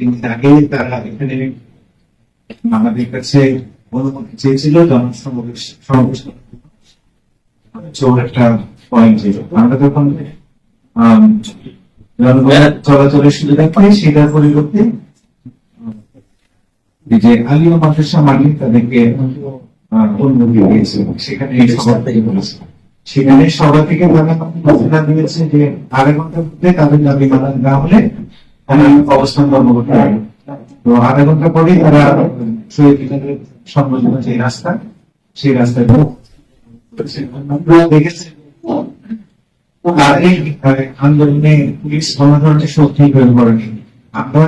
দিন আগে তারা এখানে আমাদের কাছে অনুমতি চেয়েছিল চলাচলের সুবিধা পাই, সেটার পরিবর্তে যে মাদ্রাসা মালিক তাদেরকে অনুমতি সেখানে এই থেকে সেখানে সভা থেকে তারা ঘোষণা দিয়েছে যে আধা ঘণ্টার মধ্যে তাদের দাবি মানা না হলে অবস্থান কর্ম করতে হবে তো আধা ঘণ্টা পরেই তারা শহীদ যে রাস্তা সেই রাস্তায় আপনারা দেখেছেন আর এই আহ, আন্দোলনে পুলিশ কোনো ধরনের শক্তি প্রয়োগ করেনি আমরা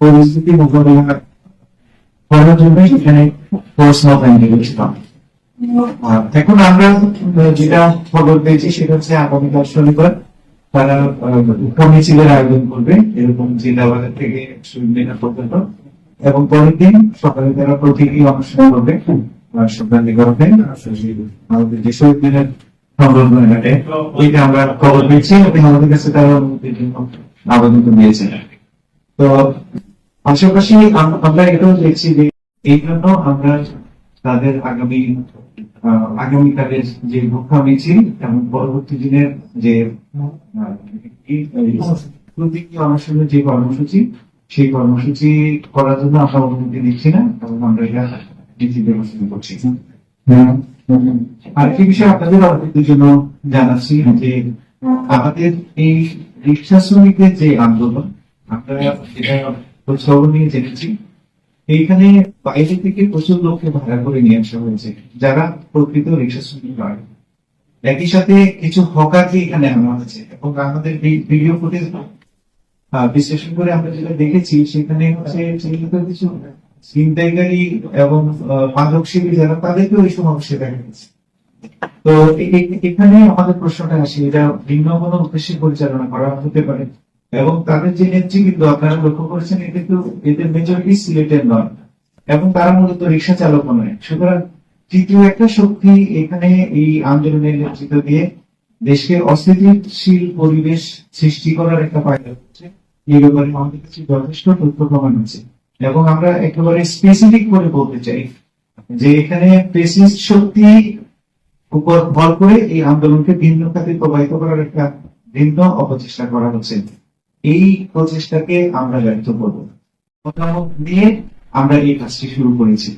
পরিস্থিতি মোকাবিলা করার জন্য এখানে ফোর্স আমরা যেটা খবর পেয়েছি সেটা হচ্ছে আগামীকাল শনিবার তারা মিছিলের আয়োজন করবে, এরকম জিন্দাবাজার থেকে মিনার পর্যন্ত। এবং পরের দিন সকালে তারা প্রতীকী অনুষ্ঠান করবে শ্রদ্ধাঞ্জলি করবে আমাদের যে শহীদ মিনার সংলগ্ন এলাকায় ওইটা আমরা খবর পেয়েছি, এবং আমাদের কাছে তারা আবেদন দিয়েছে। তো, পাশাপাশি আমরা এটাও দেখছি যে এই জন্য আমরা তাদের আগামী আগামীকালের যে ভূক্ষা মিছিল, এবং পরবর্তী দিনের যে প্রতীকী অনুষ্ঠানের যে কর্মসূচি, সেই কর্মসূচি করার জন্য আমরা অনুমতি দিচ্ছি না, এবং আমরা এটা ডিসি ব্যবস্থা করছি। আর একটি বিষয় আপনাদের অবগতির জন্য জানাচ্ছি যে আমাদের এই রিক্সা শ্রমিকদের যে আন্দোলন, আমরা এটা খোঁজখবর নিয়ে জেনেছি। এইখানে বাইরে থেকে প্রচুর লোককে ভাড়া করে নিয়ে আসা হয়েছে, যারা প্রকৃত রিক্সা শ্রমিক নয়। একই সাথে কিছু হকারকে এখানে আনা হয়েছে, এবং আমাদের ভিডিও ফুটেজ বিশ্লেষণ করে আমরা যেটা দেখেছি, সেখানে হচ্ছে কিছু ছিনতাইকারী এবং মাদক সেবী যারা তাদেরকে ওই সমাবেশে দেখা গেছে। তো এখানে আমাদের প্রশ্নটা আসে, এটা ভিন্ন কোনো উদ্দেশ্যে পরিচালনা করা হতে পারে? এবং তাদের যে নেতৃবৃন্দ আপনারা লক্ষ্য করেছেন এতে তো এদের মেজরিটি সিলেটের নয়। এবং তারা মূলত রিক্সা চালক নয়। সুতরাং তৃতীয় একটা শক্তি এখানে এই আন্দোলনের নেতৃত্ব দিয়ে দেশকে অস্থিতিশীল পরিবেশ সৃষ্টি করার একটা পায়দা হচ্ছে। এই ব্যাপারে আমাদের কাছে যথেষ্ট তথ্য প্রমাণ আছে। এবং আমরা একেবারে স্পেসিফিক করে বলতে চাই যে এখানে পেসিস্ট শক্তি উপর ভর করে এই আন্দোলনকে ভিন্ন খাতে প্রবাহিত করার একটা ভিন্ন অপচেষ্টা করা হচ্ছে। এই প্রচেষ্টাকে আমরা ব্যর্থ করব। নিয়ে আমরা এই কাজটি শুরু করেছি।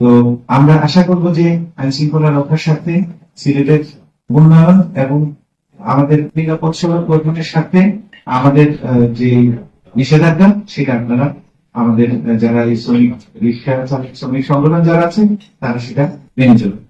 তো আমরা আশা করব যে আইন শৃঙ্খলা রক্ষার সাথে সিলেটের উন্নয়ন এবং আমাদের নিরাপদ সেবা গঠনের সাথে আমাদের যে নিষেধাজ্ঞা, সেটা আপনারা আমাদের যারা এই শ্রমিক, রিক্সা শ্রমিক সংগঠন যারা আছে তারা সেটা মেনে চলবে